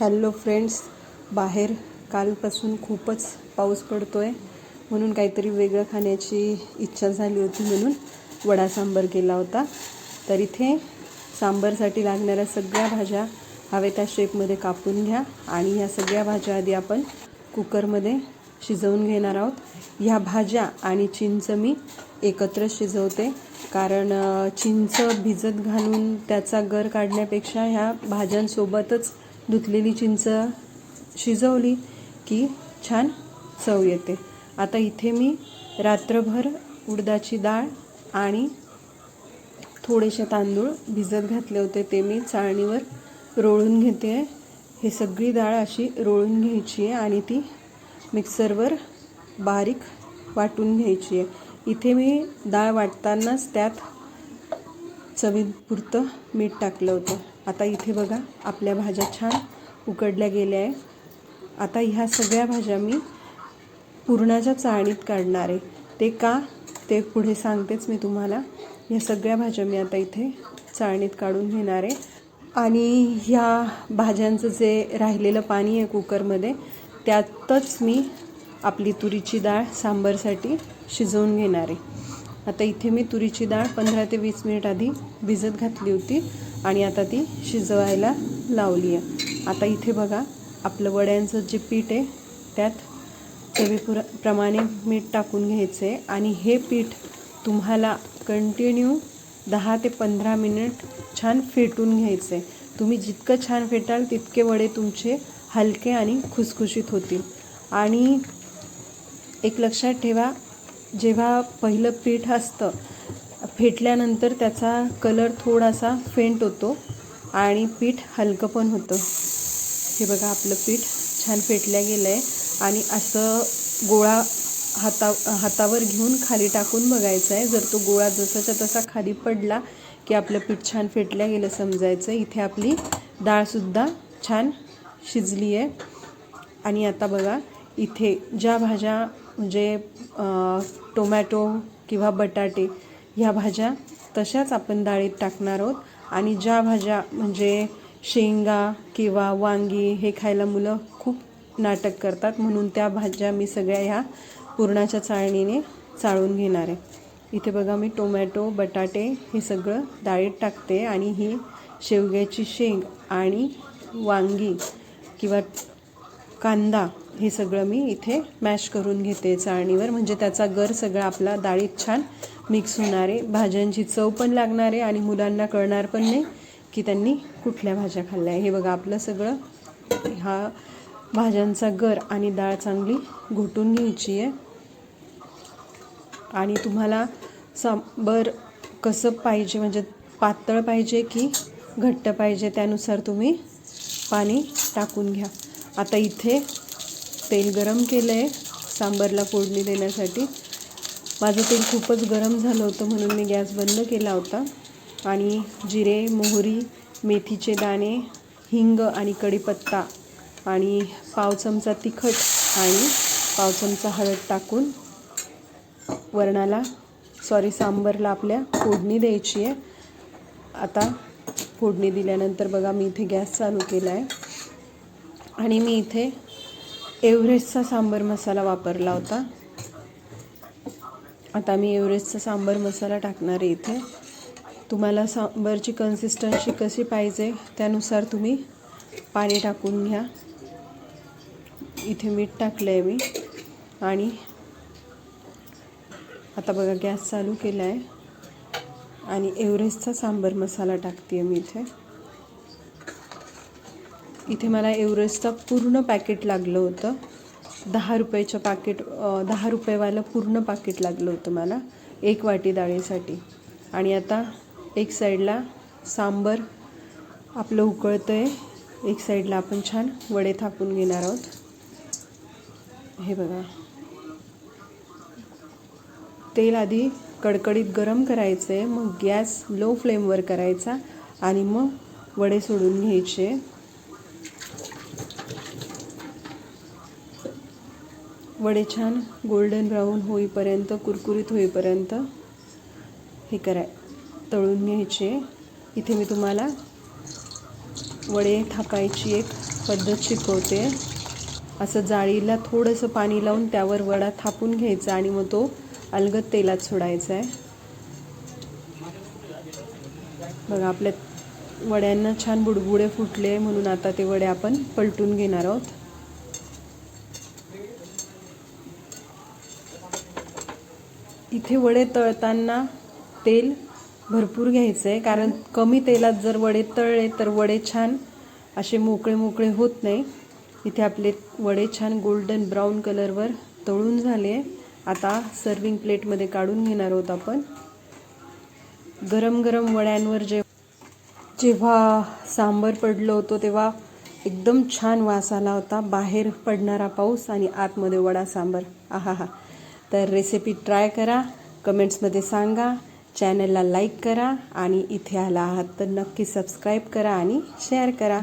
Hello friends बाहेर कालपासून खूपच पाऊस पडतो आहे म्हणून काहीतरी वेगळं खाण्याची इच्छा झाली होती म्हणून वडा सांबार केला होता. तर इथे सांबारसाठी लागणाऱ्या सगळ्या भाज्या हवे त्या शेपमध्ये कापून घ्या आणि ह्या सगळ्या भाज्या आधी आपण कुकरमध्ये शिजवून घेणार आहोत. ह्या भाज्या आणि चिंच मी एकत्र शिजवते कारण चिंच भिजत घालून त्याचा गर काढण्यापेक्षा ह्या भाज्यांसोबतच धुतलेली चिंच शिजवली की छान चव येते. आता इथे मी रात्रभर उडदाची डाळ आणि थोडेसे तांदूळ भिजत घातले होते. ते मी चाळणीवर रोळून घेते. आहे हे सगळी डाळ अशी रोळून घ्यायची आहे आणि ती मिक्सरवर बारीक वाटून घ्यायची आहे. इथे मी डाळ वाटतानाच त्यात चवीपुरतं मीठ टाकलं होतं. आता इथे बघा आपल्या भाज्या छान उकडल्या गेल्या आहे आता ह्या सगळ्या भाज्या मी पुरणाच्या चाळणीत काढणार आहे. ते का? ते पुढे सांगतेच मी तुम्हाला. ह्या सगळ्या भाज्या मी आता इथे चाळणीत काढून घेणार आहे. आणि ह्या भाज्यांचं जे राहिलेलं पाणी आहे कुकरमध्ये त्यातच मी आपली तुरीची डाळ सांबारसाठी शिजवून घेणार आहे. आता इथे मी तुरीची डाळ पंधरा ते वीस मिनिट आधी भिजत घातली होती. आणि आता ती शिजवायला लावली आहे. आता इथे बघा आपलं वड्यांचं जे पीठ आहे त्यात चवीपुर प्रमाणे मीठ टाकून घ्यायचं आहे आणि हे पीठ तुम्हाला कंटिन्यू दहा ते पंधरा मिनिट छान फेटून घ्यायचं. आहे तुम्ही जितकं छान फेटाल तितके वडे तुमचे हलके आणि खुसखुशीत होतील. आणि एक लक्षात ठेवा जेव्हा पहिलं पीठ असतं फेटल्यानंतर त्याचा कलर थोडासा फेंट होतो आणि पीठ हलकं पण होतं. हे बघा आपलं पीठ छान फेटल्या गेलं आहे आणि असं गोळा हाता हातावर घेऊन खाली टाकून बघायचं आहे जर तो गोळा जसाच्या तसा खाली पडला की आपलं पीठ छान फेटल्या गेलं समजायचं. इथे आपली डाळसुद्धा छान शिजली आहे आणि आता बघा इथे ज्या भाज्या म्हणजे टोमॅटो किंवा बटाटे ह्या भाज्या तशाच आपण डाळीत टाकणार आहोत. आणि ज्या भाज्या म्हणजे शेंगा किंवा वांगी हे खायला मुलं खूप नाटक करतात म्हणून त्या भाज्या मी सगळ्या ह्या पुरणाच्या चाळणीने चाळून घेणार आहे. इथे बघा मी टोमॅटो बटाटे हे सगळं डाळीत टाकते आणि ही शेवग्याची शेंग आणि वांगी किंवा कांदा हे सगळं मी इथे मॅश करून घेते चाळणीवर. म्हणजे त्याचा गर सगळा आपला डाळीत छान मिक्स होणार. आहे भाज्यांची चव पण लागणार आहे आणि मुलांना कळणार पण नाही की त्यांनी कुठल्या भाज्या खाल्ल्या. आहे हे बघा आपलं सगळं हा भाज्यांचा गर आणि डाळ चांगली घोटून घ्यायची आहे. आणि तुम्हाला सांबर कसं पाहिजे म्हणजे पातळ पाहिजे की घट्ट पाहिजे त्यानुसार तुम्ही पाणी टाकून घ्या. आता इथे तेल गरम केलं आहे सांबरला फोडणी देण्यासाठी. माझं तेल खूपच गरम झालं होतं म्हणून मी गॅस बंद केला होता. आणि जिरे मोहरी मेथीचे दाणे हिंग आणि कढीपत्ता आणि पाव चमचा तिखट आणि पाव चमचा हळद टाकून वरणाला सॉरी सांबरला आपल्या फोडणी द्यायची आहे. आता फोडणी दिल्यानंतर बघा मी इथे गॅस चालू केला आहे. आणि मी इथे एव्हरेस्टचा सांबर मसाला वापरला होता. आता मी एव्हरेस्टचा सांबर मसाला टाकणार आहे इथे. तुम्हाला सांबरची कन्सिस्टन्सी कशी पाहिजे त्यानुसार तुम्ही पाणी टाकून घ्या. इथे मीठ टाकलं आहे मी. आणि आता बघा गॅस चालू केला आहे आणि एव्हरेस्टचा सांबर मसाला टाकते आहे मी इथे. इथे मला एव्हरेस्टचं पूर्ण पॅकेट लागलं होतं. दहा रुपयाचं पाकिट दहा रुपयेवालं पूर्ण पाकिट लागलं होतं मला एक वाटी डाळीसाठी. आणि आता एक साईडला सांबर आपलं उकळतं आहे एक साईडला आपण छान वडे थापून घेणार आहोत. हे बघा. तेल आधी कडकडीत गरम करायचं आहे मग गॅस लो फ्लेमवर करायचा आणि मग वडे सोडून घ्यायचे. वडे छान गोल्डन ब्राऊन होईपर्यंत कुरकुरीत होईपर्यंत हे कराय तळून घ्यायचे. इथे मी तुम्हाला वडे थापायची एक पद्धत शिकवते. असं जाळीला थोडंसं पाणी लावून त्यावर वडा थापून घ्यायचा आणि मग तो अलगद तेलात सोडायचा आहे. बघा आपल्या वड्यांना छान बुडबुडे फुटले म्हणून आता ते वडे आपण पलटून घेणार आहोत. इथे वडे तळताना तेल भरपूर घ्यायचं आहे कारण कमी तेलात जर वडे तळले तर वडे छान असे मोकळे मोकळे होत नाही. इथे आपले वडे छान गोल्डन ब्राऊन कलरवर तळून झाले. आता सर्विंग प्लेटमध्ये काढून घेणार आहोत आपण. गरम गरम वड्यांवर जे जेव्हा सांबर पडलो होतो तेव्हा एकदम छान वास आला होता. बाहेर पडणारा पाऊस आणि आतमध्ये वडा सांबर. आहा हा तर रेसिपी ट्राय करा कमेंट्समध्ये सांगा चॅनलला लाईक करा आणि इथे आला आहात तर नक्की सबस्क्राईब करा आणि शेअर करा.